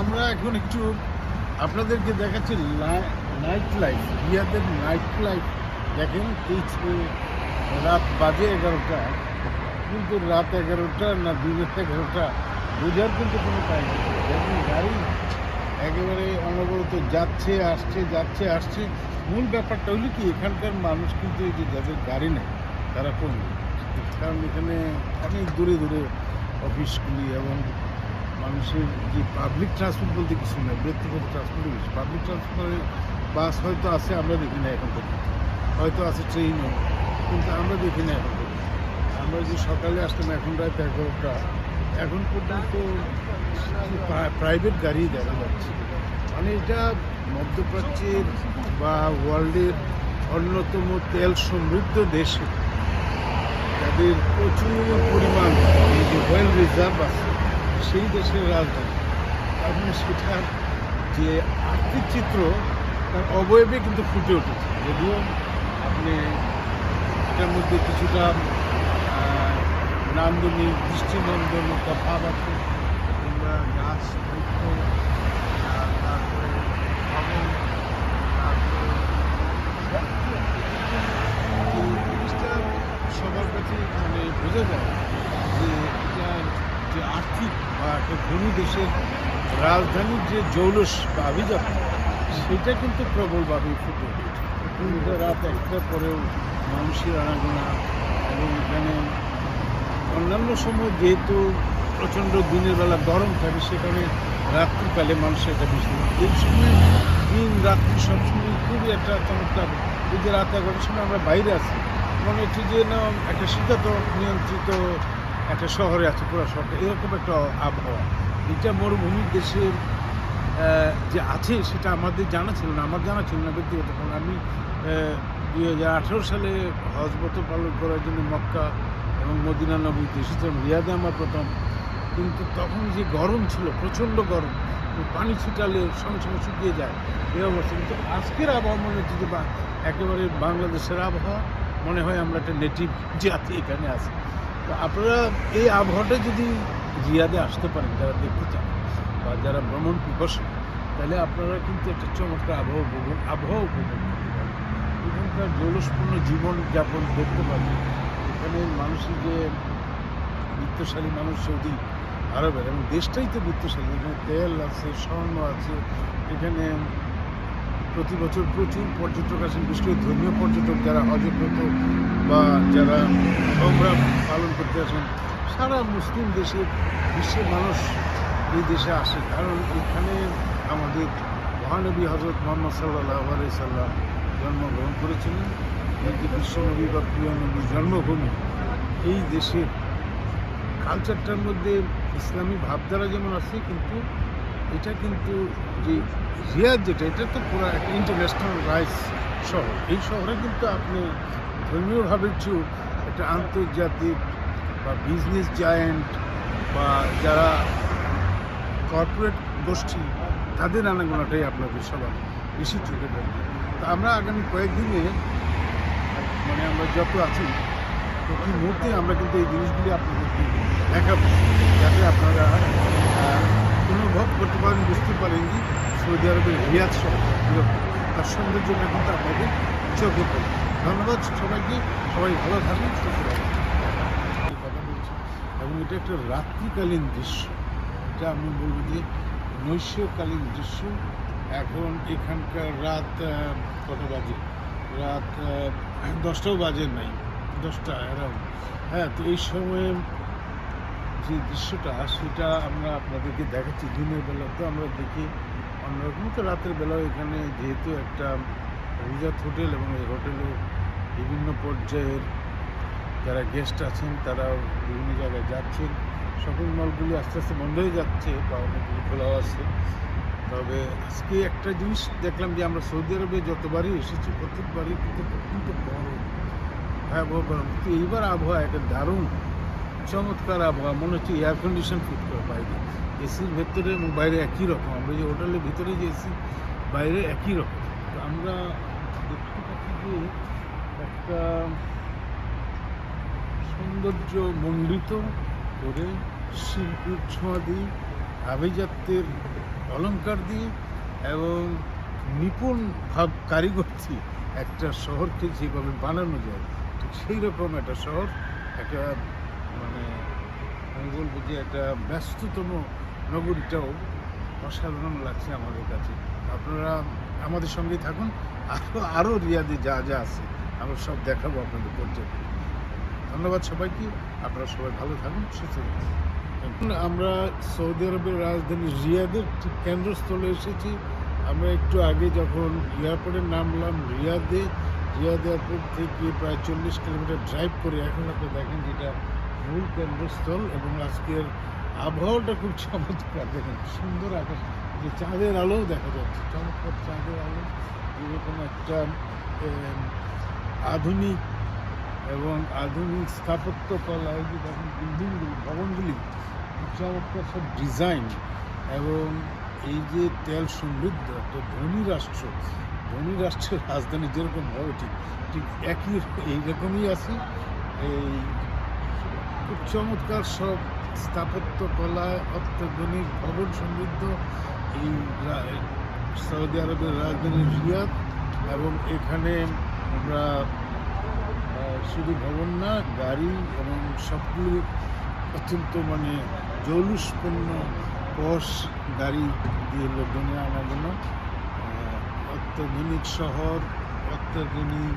আমরা এখন একটু আপনাদেরকে দেখাচ্ছি নাইট লাইফ রিয়াদের নাইট লাইফ দেখেন এই রাত বাজে এগারোটা, কিন্তু রাত এগারোটা না দিনের এগারোটা, বোঝার কিন্তু কোনো টাইম নেই। গাড়ি একেবারে অনবরত যাচ্ছে, আসছে যাচ্ছে, আসছে। মূল ব্যাপারটা হলো কি, এখানকার মানুষ কিন্তু এই যে যাদের গাড়ি নেই, তারা কম কারণ এখানে অনেক দূরে দূরে অফিসগুলি এবং মানুষের যে পাবলিক ট্রান্সপোর্ট বলতে কিছু না ব্যক্তিগত ট্রান্সপোর্টে বেশি পাবলিক ট্রান্সপোর্টে বাস হয়তো আছে, আমরা দেখি না এখন পর্যন্ত। হয়তো আছে ট্রেনও কিন্তু আমরা দেখি না এখন পর্যন্ত। আমরা যে সকালে আসতাম, এখন রাত এগারোটা, এখন পর্যন্ত প্রাইভেট গাড়ি দেখা যাচ্ছে। মানে এটা মধ্যপ্রাচ্যের বা ওয়ার্ল্ডের অন্যতম তেল সমৃদ্ধ দেশে। তাদের প্রচুর পরিমাণ এই যে ওয়েল রিজার্ভ আছে সেই দেশের রাজধানী। এবং সেটার যে আর্থিক চিত্র, তার অবয়বে কিন্তু ফুটে উঠেছে। যদিও আপনি এটার মধ্যে কিছুটা নান্দনিক দৃষ্টিনন্দন ভাব আছে, কিংবা গাছ বৃক্ষ আহ, তারপরে ভবন তারপরে এই জিনিসটা সবার কাছে মানে বোঝা যায় যে এটা যে আর্থিক বা একটা ধনী দেশের রাজধানীর যে জৌলস বা আভিজাত সেটা কিন্তু প্রবলভাবে ফুটে উঠেছে। রাত একটার পরেও মানুষের আনাগোনা এবং এখানে অন্যান্য সময় যেহেতু প্রচণ্ড দিনের বেলা গরম থাকে, সেখানে রাত্রিকালে মানুষের একটা বেশি এই সময় দিন রাত্রি সবসময় খুবই একটা চমৎকার। এই যে রাত এগারোটার সময় আমরা বাইরে আছি, মনে হচ্ছে যে না একটা শীতাতপ নিয়ন্ত্রিত একটা শহরে আছে, পুরো শহরটা। এরকম একটা আবহাওয়া। এটা মরুভূমির দেশের যে আছে, সেটা আমাদের জানা ছিল না। আমার জানা ছিল না ব্যক্তিগত কারণ আমি দুই হাজার আঠেরো সালে হজবত পালন করার জন্য মক্কা এবং মদিনা নবীতে এসেছিলাম, রিয়াদে আমার প্রথম। কিন্তু তখন যে গরম ছিল, প্রচণ্ড গরম পানি ছিটালে সঙ্গে সঙ্গে শুকিয়ে যায়। এই অবস্থা। কিন্তু আজকের আবহাওয়া মনে হচ্ছে যে একেবারে বাংলাদেশের আবহাওয়া। মনে হয় আমরা একটা নেটিভ জাতি এখানে আছি। আপনারা এই আবহাওয়াটা যদি রিয়াদে আসতে পারেন, যারা দেখতে চান বা যারা ভ্রমণ পিপাসু, তাহলে আপনারা কিন্তু একটা চমৎকার আবহাওয়া উপভোগ আবহাওয়া উপভোগ করতে পারেন এখানকার জলস্পূর্ণ জীবন যাপন দেখতে পাবেন এখানে মানুষের যে বৃত্তশালী মানুষ সৌদি আরবের এবং দেশটাই তো বৃত্তশালী। এখানে তেল আছে, স্বর্ণ আছে, এখানে প্রতি বছর প্রচুর পর্যটক আসেন, বিশেষ করে ধর্মীয় পর্যটক যারা হজব্রত বা যারা আমরা পালন করতে আসেন। সারা মুসলিম দেশে, বিশ্বের মানুষ এই দেশে আসে। কারণ এখানে আমাদের মহানবী হজরত মোহাম্মদ সাল্লাহ আলাই সাল্লাম জন্মগ্রহণ করেছিলেন। যে বিশ্বনবী বা প্রিয় নবীর জন্মভূমি, এই দেশের কালচারটার মধ্যে ইসলামী ভাবধারা যেমন আছে, কিন্তু এটা কিন্তু যে রিয়াদ যেটা, এটা তো পুরো একটা ইন্টারন্যাশনাল রাইস শহর। এই শহরে কিন্তু আপনি ধর্মীয়ভাবে চেয়েও একটা আন্তর্জাতিক বা বিজনেস জায়েন্ট বা যারা কর্পোরেট গোষ্ঠী, তাদের আনাগোনাটাই আপনাদের সবার বেশি চোখে পড়বে তো আমরা আগামী কয়েকদিনে মানে আমরা যত আছি, প্রতি মুহূর্তে আমরা কিন্তু এই জিনিসগুলি আপনাদেরকে দেখাবো, যাতে আপনারা করতে পারেন, বুঝতে পারেন যে সৌদি আরবের রিয়াদ শহর। তার সৌন্দর্যটা কিন্তু আপনাদের চোখে পড়ে ধন্যবাদ সবাইকে, সবাই ভালো থাকুন সুস্থ এবং এটা একটা রাত্রিকালীন দৃশ্য। এটা আমি বলব যে নৈশকালীন দৃশ্য। এখন এখানকার রাত কত বাজে? রাত দশটাও বাজে নাই। দশটা অ্যারাউন্ড হ্যাঁ তো এই সময়ে যে দৃশ্যটা, সেটা আমরা আপনাদেরকে দেখাচ্ছি। দিনের বেলা তো আমরা দেখি অন্যরকম। তো রাতের বেলাও এখানে যেহেতু একটা রিজার্ভ হোটেল এবং এই হোটেলে বিভিন্ন পর্যায়ের যারা গেস্ট আছেন তারা বিভিন্ন জায়গায় যাচ্ছেন। শপিং মলগুলি আস্তে আস্তে বন্ধ হয়ে যাচ্ছে, বা অনেকগুলি খোলাও আছে। তবে আজকে একটা জিনিস দেখলাম যে আমরা সৌদি আরবে যতবারই এসেছি, প্রত্যেকবারই কিন্তু অত্যন্ত বড় ভয়াবহ গরম। কিন্তু এইবার আবহাওয়া একটা দারুণ চমৎকার আবহাওয়া, মনে হচ্ছে এয়ার কন্ডিশন ফিট করে বাইরে। এসির ভেতরে এবং বাইরে একই রকম। আমরা যে হোটেলের ভিতরে যে এসি বাইরে একই রকম। তো আমরা দেখতে পাচ্ছি যে একটা সৌন্দর্য মণ্ডিত করে শিল্পীর ছোঁয়া দিই আভিজাত্যের অলংকার দিয়ে এবং নিপুণ ভাব কারিগরি একটা শহরকে যেভাবে বানানো যায়, ঠিক সেই রকম একটা শহর, একটা মানে আমি বলব যে একটা ব্যস্ততম নগরীটাও অসাধারণ লাগছে আমাদের কাছে। আপনারা আমাদের সঙ্গেই থাকুন। আরও আরও রিয়াদে যা যা আছে আমরা সব দেখাবো আপনাদের পর্যটন। ধন্যবাদ সবাইকে। আপনারা সবাই ভালো থাকুন, সুস্থ থাকুন। এখন আমরা সৌদি আরবের রাজধানী রিয়াদের ঠিক কেন্দ্রস্থলে এসেছি। আমরা একটু আগে যখন এয়ারপোর্টে নামলাম রিয়াদে, রিয়াদ এয়ারপোর্ট থেকে প্রায় চল্লিশ কিলোমিটার ড্রাইভ করে, এখন আপনি দেখেন যেটা মূল কেন্দ্রস্থল এবং আজকের আবহাওয়াটা খুব চমৎকার। দেখেন, সুন্দর আকাশ। যে চাঁদের আলোও দেখা যাচ্ছে, চমৎকার চাঁদের আলো। এরকম একটা আধুনিক এবং আধুনিক স্থাপত্য কলা এই যে দেখেন বিল্ডিংগুলি, ভবনগুলি চমৎকার সব ডিজাইন। এবং এই যে তেল সমৃদ্ধ একটা ধনী রাষ্ট্র, ধনী রাষ্ট্রের রাজধানী যেরকম হবে ঠিক ঠিক একই, এইরকমই আছে। এই খুব চমৎকার সব স্থাপত্য কলা অত্যাধুনিক ভবন সমৃদ্ধ এই সৌদি আরবের রাজধানী রিয়াদ এবং এখানে আমরা শুধু ভবন না গাড়ি এবং সবগুলি অত্যন্ত মানে জৌলুসপূর্ণ পশ গাড়ি দিয়ে লোকজনের আনাগোনা। আহ, অত্যাধুনিক শহর অত্যাধুনিক